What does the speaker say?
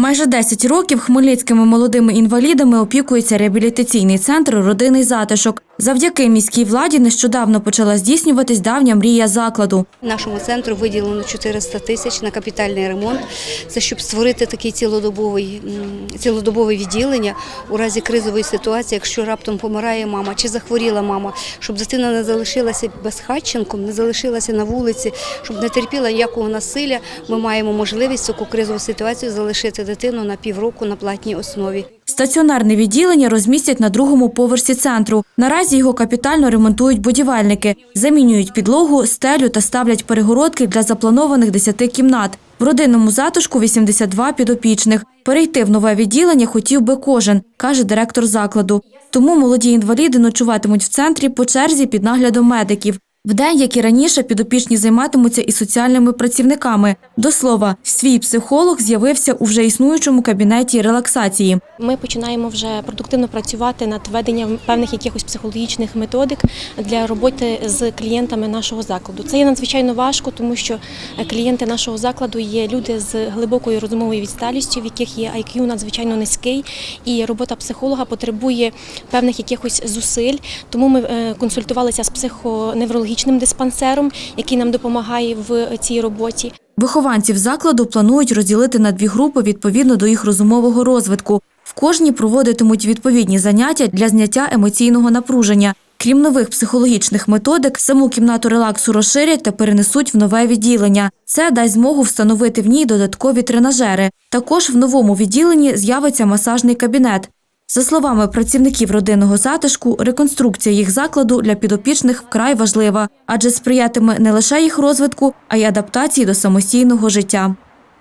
Майже 10 років хмельницькими молодими інвалідами опікується реабілітаційний центр Родинний затишок. Завдяки міській владі нещодавно почала здійснюватись давня мрія закладу. Нашому центру виділено 400 тисяч на капітальний ремонт. Це щоб створити такий цілодобовий, цілодобове відділення у разі кризової ситуації, якщо раптом помирає мама чи захворіла мама, щоб дитина не залишилася безхатченком, не залишилася на вулиці, щоб не терпіла ніякого насилля. Ми маємо можливість таку кризову ситуацію залишити дитину на півроку на платній основі. Стаціонарне відділення розмістять на другому поверсі центру. Наразі його капітально ремонтують будівельники, замінюють підлогу, стелю та ставлять перегородки для запланованих 10 кімнат. В родинному затишку 82 підопічних. Перейти в нове відділення хотів би кожен, каже директор закладу. Тому молоді інваліди ночуватимуть в центрі по черзі під наглядом медиків. Вдень, як і раніше, підопічні займатимуться і соціальними працівниками. До слова, свій психолог з'явився у вже існуючому кабінеті релаксації. Ми починаємо вже продуктивно працювати над введенням певних якихось психологічних методик для роботи з клієнтами нашого закладу. Це є надзвичайно важко, тому що е, клієнти нашого закладу є люди з глибокою розумовою відсталістю, в яких є IQ надзвичайно низький, і робота психолога потребує певних якихось зусиль. Тому ми е, консультувалися з психоневрологічним диспансером, який нам допомагає в цій роботі. Вихованців закладу планують розділити на дві групи відповідно до їх розумового розвитку. В кожній проводитимуть відповідні заняття для зняття емоційного напруження. Крім нових психологічних методик, саму кімнату релаксу розширять та перенесуть в нове відділення. Це дасть змогу встановити в ній додаткові тренажери. Також в новому відділенні з'явиться масажний кабінет. За словами працівників родинного затишку, реконструкція їх закладу для підопічних вкрай важлива, адже сприятиме не лише їх розвитку, а й адаптації до самостійного життя.